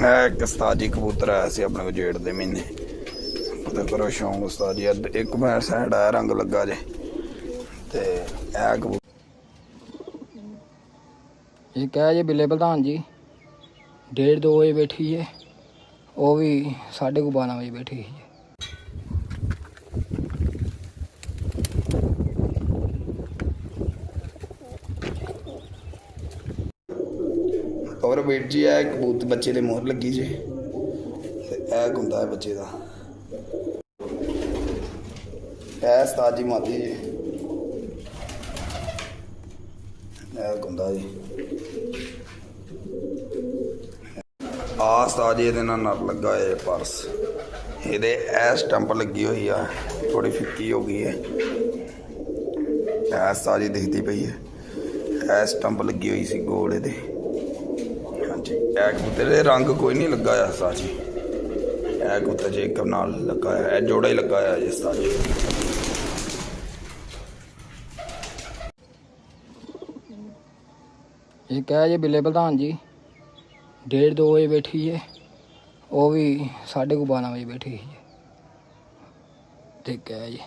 ਇਹ ਇੱਕ ਉਸਤਾਦ ਕਬੂਤਰ ਆਇਆ ਸੀ ਆਪਣੇ ਕੋਲ ਜੇੜ ਦੇ ਮਹੀਨੇ। ਪਤਾ ਕਰੋ ਸ਼ੌਂਕ ਉਸਤਾਦ ਇੱਕ ਮੈਂ ਸਾਈਡ ਆ ਰੰਗ ਲੱਗਾ ਜੇ। ਤੇ ਇਹ ਕਬੂਤਰ ਇਹ ਕਹਿ ਜੇ ਬਿੱਲੇ ਪ੍ਰਧਾਨ ਜੀ, ਡੇਢ ਦੋ ਵਜੇ ਬੈਠੀ ਹੈ ਉਹ ਵੀ ਸਾਢੇ ਕੁ 12 ਵਜੇ ਬੈਠੀ ਹੈ ਔਰ ਵੀਰ ਜੀ ਇਹ ਕਬੂਤ ਬੱਚੇ ਦੇ ਮੋਹਰ ਲੱਗੀ ਜੇ। ਇਹ ਗੁੰਦਾ ਹੈ ਬੱਚੇ ਦਾ। ਇਹ ਉਸਤਾਦ ਜੀ ਮਾਤੀ ਜੀ। ਇਹ ਗੁੰਦਾ ਜੀ। ਆ ਉਸਤਾਦ ਜੀ, ਇਹਦੇ ਨਾਲ ਨਰ ਲੱਗਾ ਹੈ ਪਰਸ। ਇਹਦੇ ਇਹ ਸਟੰਪ ਲੱਗੀ ਹੋਈ ਆ ਥੋੜੀ ਫਿੱਕੀ ਹੋ ਗਈ ਹੈ। ਇਹ ਉਸਤਾਦ ਜੀ ਦਿਖਦੀ ਪਈ ਹੈ। ਇਹ ਸਟੰਪ ਲੱਗੀ ਹੋਈ ਸੀ ਗੋਲ ਇਹਦੇ। ਹਾਂਜੀ ਇਹ ਕਬੂਤਰ ਦੇ ਰੰਗ ਕੋਈ ਨਹੀਂ ਲੱਗਾ ਆ ਸਾਜੀ ਇਹ ਕਬੂਤਰ ਜੇ ਇੱਕ ਲੱਗਾ ਹੈ ਇਹ ਜੋੜਾ ਹੀ ਲੱਗਾ ਹੈ ਜਿਸ ਦਾ ਇਹ ਕਹਿ ਜੇ ਬਿੱਲੇ ਪ੍ਰਧਾਨ ਜੀ, ਡੇਢ ਦੋ ਵਜੇ ਬੈਠੀ ਏ ਉਹ ਵੀ ਸਾਢੇ ਕੁ 12 ਵਜੇ ਬੈਠੀ ਹੈ ਤੇ ਕਹਿ ਜੇ,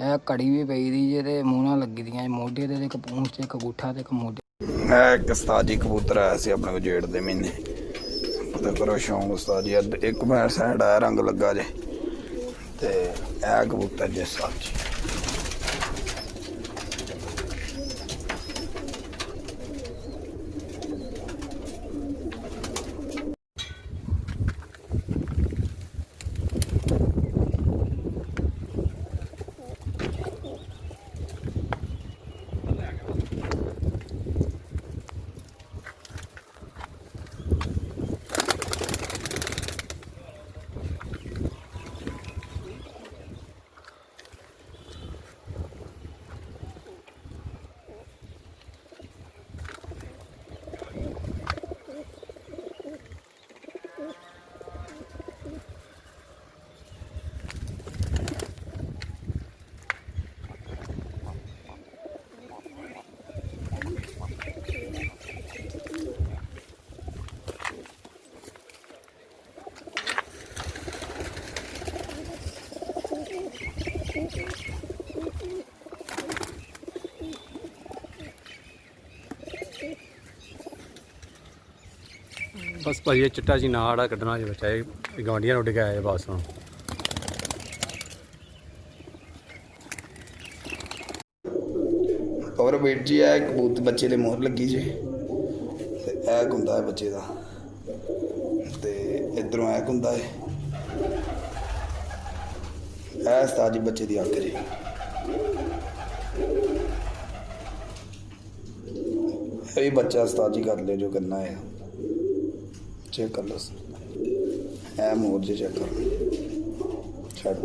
ਇਹ ਘੜੀ ਵੀ ਪਈ ਦੀ ਜੇ ਤੇ ਮੂੰਹ ਨਾਲ ਲੱਗੀ ਦੀਆਂ ਮੋਢੇ ਤੇ ਇੱਕ ਪੂੰਛ ਤੇ ਇੱਕ ਅੰਗੂਠਾ ਤੇ ਇੱਕ ਮੋਢੇ ਇੱਕ ਉਸਤਾਦ ਕਬੂਤਰ ਆਇਆ ਸੀ ਆਪਣੇ ਕੋਲ ਜੇੜ ਦੇ ਮਹੀਨੇ। ਪਤਾ ਕਰੋ ਸ਼ੌਂਕ ਉਸਤਾਦ ਇੱਕ ਮੈਂ ਸਾਈਡ ਆ ਰੰਗ ਲੱਗਾ ਜੇ। ਤੇ ਇਹ ਕਬੂਤਰ ਜੇ ਸਾਹਿਬ ਜੀ। ਬਸ ਭਾਈ ਇਹ ਚਿੱਟਾ ਜੀ ਨਾੜਾ ਕੱਢਣਾ ਜੀ ਬੱਚਾ ਇਹ ਗਵਾਂਡੀਆਂ ਨੂੰ ਉੱਡ ਕੇ ਬਸ ਹੁਣ। ਔਰ ਵੀਰ ਜੀ, ਇਹ ਕਬੂਤ ਬੱਚੇ ਦੇ ਮੋਹਰ ਲੱਗੀ ਜੇ। ਤੇ ਇਹ ਗੁੰਦਾ ਹੈ ਬੱਚੇ ਦਾ। ਤੇ ਇਧਰੋਂ ਇਹ ਹੁੰਦਾ ਹੈ। ਇਹ ਉਸਤਾਦ ਜੀ ਬੱਚੇ ਦੀ ਅੱਖ ਜੀ। ਇਹ ਬੱਚਾ ਉਸਤਾਦ ਜੀ ਕਰ ਲਿਓ ਜੋ ਕਰਨਾ ਹੈ। ਚੈੱਕ ਕਰ ਲਓ ਇਹ ਮੋਹਰ ਜੇ ਚੈੱਕ ਕਰ ਛੱਡ।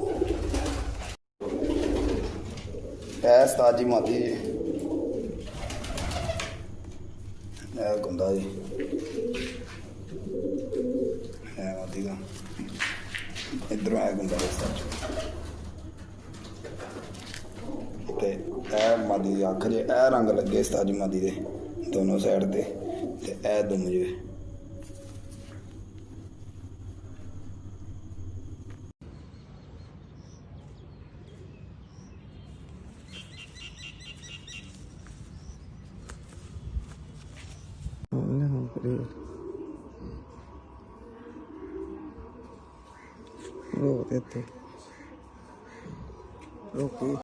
ਇਹ ਉਸਤਾਦ ਜੀ ਮਾਤੀ ਜੀ। ਇਹ ਗੁੰਦਾ ਜੀ। ਇਹ ਮਾਤੀ ਦਾ। ਇਧਰੋਂ ਆਇਆ ਗੁੰਦਾ ਇਸ ਤੇ ਇਹ ਮਾਦੀ ਦੀ ਅੱਖ ਜੇ ਇਹ ਰੰਗ ਲੱਗੇ ਉਸਤਾਦ ਮਾਦੀ ਦੇ ਦੋਨੋਂ ਸਾਈਡ ਤੇ। ਤੇ ਇਹ ਦੁਮ ਜੇ। ਰੋ ਤੇ ਤੇ ਰੋਕੀ